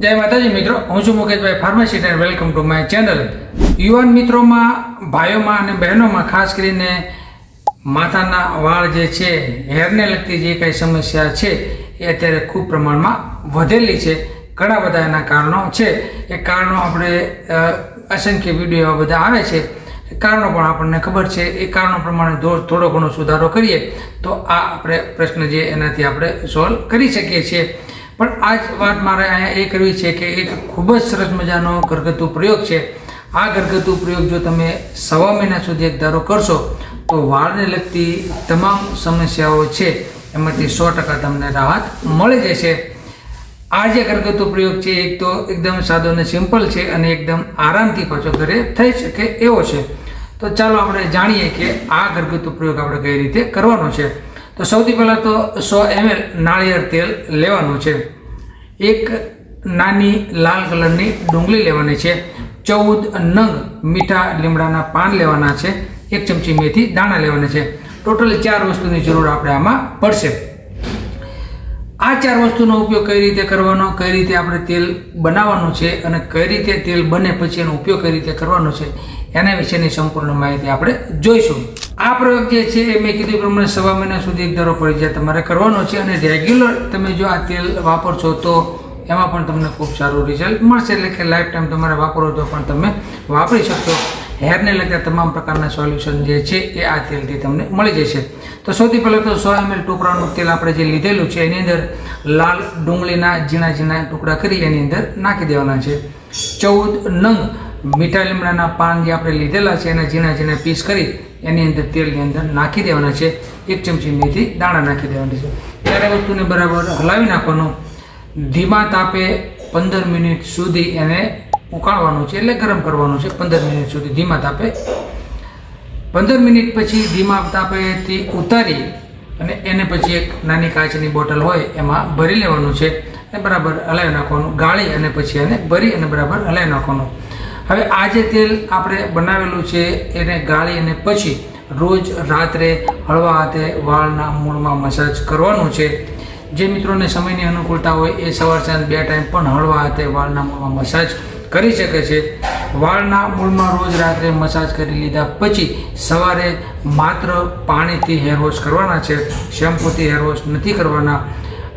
જય માતાજી મિત્રો, હું છું મુકેશભાઈ pharmacist welcome to my channel યુવાન મિત્રોમાં, ભાઈઓમાં અને બહેનોમાં, ખાસ કરીને માથાના વાળ જે છે, હેરને લગતી જે કંઈ સમસ્યા છે, એ અત્યારે ખૂબ પ્રમાણમાં વધેલી છે. ઘણા બધા એના કારણો છે. એ કારણો આપણે અસંખ્ય વીડિયો એવા બધા આવે છે. કારણો પણ આપણને ખબર છે. એ કારણો પ્રમાણે થોડો ઘણો સુધારો કરીએ, તો આ આપણે પ્રશ્ન જે એનાથી આપણે સોલ્વ કરી શકીએ છીએ. પણ આ જ વાત મારે અહીંયા એ કરવી છે કે એક ખૂબ જ સરસ મજાનો ઘરગથ્થુ પ્રયોગ છે. આ ઘરગથ્થુ પ્રયોગ જો તમે સવા મહિના સુધી એક ધારો કરશો, તો વાળને લગતી તમામ સમસ્યાઓ છે, એમાંથી સો ટકા તમને રાહત મળી જશે. આ જે ઘરગથ્થુ પ્રયોગ છે, એક તો એકદમ સાદો અને સિમ્પલ છે અને એકદમ આરામથી પાછો ઘરે થઈ શકે એવો છે. તો ચાલો આપણે જાણીએ કે આ ઘરગથ્થુ પ્રયોગ આપણે કઈ રીતે કરવાનો છે. તો સૌથી પહેલાં તો સો એમએલ નાળિયેર તેલ લેવાનું છે. એક નાની લાલ કલરની ડુંગળી લેવાની છે. ચૌદ નંગ મીઠા લીમડાના પાન લેવાના છે. એક ચમચી મેથી દાણા લેવાના છે. ટોટલ ચાર વસ્તુની જરૂર આપણે આમાં પડશે. આ ચાર વસ્તુનો ઉપયોગ કઈ રીતે કરવાનો, કઈ રીતે આપણે તેલ બનાવવાનું છે અને કઈ રીતે તેલ બને પછી એનો ઉપયોગ કઈ રીતે કરવાનો છે, એના વિશેની સંપૂર્ણ માહિતી આપણે જોઈશું. આ પ્રયોગ જે છે એ મેં કીધું પ્રમાણે સવા મહિના સુધી એક ધારો પડી જાય તમારે કરવાનો છે અને રેગ્યુલર તમે જો આ તેલ વાપરશો તો એમાં પણ તમને ખૂબ સારું રિઝલ્ટ મળશે. એટલે કે લાઈફ ટાઈમ તમારે વાપરો તો પણ તમે વાપરી શકશો. હેરને લગતા તમામ પ્રકારના સોલ્યુશન જે છે એ આ તેલથી તમને મળી જશે. તો સૌથી પહેલાં તો સો એમએલ ટુકડાનું તેલ આપણે જે લીધેલું છે એની અંદર લાલ ડુંગળીના ઝીણા ઝીણા ટુકડા કરી એની અંદર નાખી દેવાના છે. ચૌદ નંગ મીઠા લીમડાના પાન જે આપણે લીધેલા છે એના ઝીણા ઝીણા પીસ કરી એની અંદર તેલની અંદર નાખી દેવાના છે. એક ચમચી મેથી, દાણા નાખી દેવાના છે. ત્યારે વસ્તુને બરાબર હલાવી નાખવાનું. ધીમા તાપે પંદર મિનિટ સુધી એને ઉકાળવાનું છે, એટલે ગરમ કરવાનું છે, પંદર મિનિટ સુધી ધીમા તાપે. પંદર મિનિટ પછી ધીમા તાપેથી ઉતારી અને એને પછી એક નાની કાચની બોટલ હોય, એમાં ભરી લેવાનું છે. અને બરાબર હલાવી નાખવાનું. ગાળી અને પછી એને ભરી અને બરાબર હલાવી નાખવાનું. હવે આ જે તેલ આપણે બનાવેલું છે, એને ગાળી અને પછી રોજ રાત્રે હળવા હાથે વાળના મૂળમાં મસાજ કરવાનું છે. જે મિત્રોને સમયની અનુકૂળતા હોય, એ સવાર સાંજ બે ટાઈમ પણ હળવા હાથે વાળના મૂળમાં મસાજ કરી શકે છે. વાળના મૂળમાં રોજ રાત્રે મસાજ કરી લીધા પછી સવારે માત્ર પાણીથી હેરવોશ કરવાના છે. શેમ્પૂથી હેરવોશ નથી કરવાના.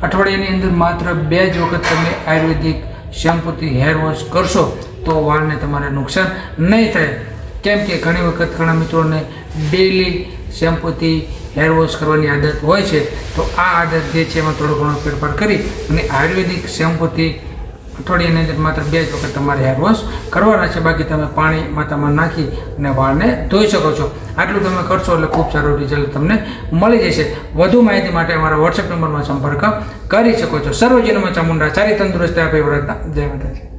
અઠવાડિયાની અંદર માત્ર બે જ વખત તમે આયુર્વેદિક શેમ્પૂથી હેર વોશ કરશો તો વાળને તમારે નુકસાન નહીં થાય. કેમ કે ઘણી વખત ઘણા મિત્રોને ડેઈલી શેમ્પૂથી હેર વોશ કરવાની આદત હોય છે. તો આ આદત જે છે એમાં થોડો ઘણો ફેરફાર કરી અને આયુર્વેદિક શેમ્પૂથી અઠવાડિયાની અંદર માત્ર બે જ વખત તમારે હેર વોશ કરવાના છે. બાકી તમે પાણી માથામાં નાખી અને વાળને ધોઈ શકો છો. આટલું તમે કરશો એટલે ખૂબ સારું રિઝલ્ટ તમને મળી જશે. વધુ માહિતી માટે અમારા વોટ્સએપ નંબરમાં સંપર્ક કરી શકો છો. સર્વજીનમાં ચામુંડા, સારી તંદુરસ્તી, આપે વ્રત. જય માતાજી.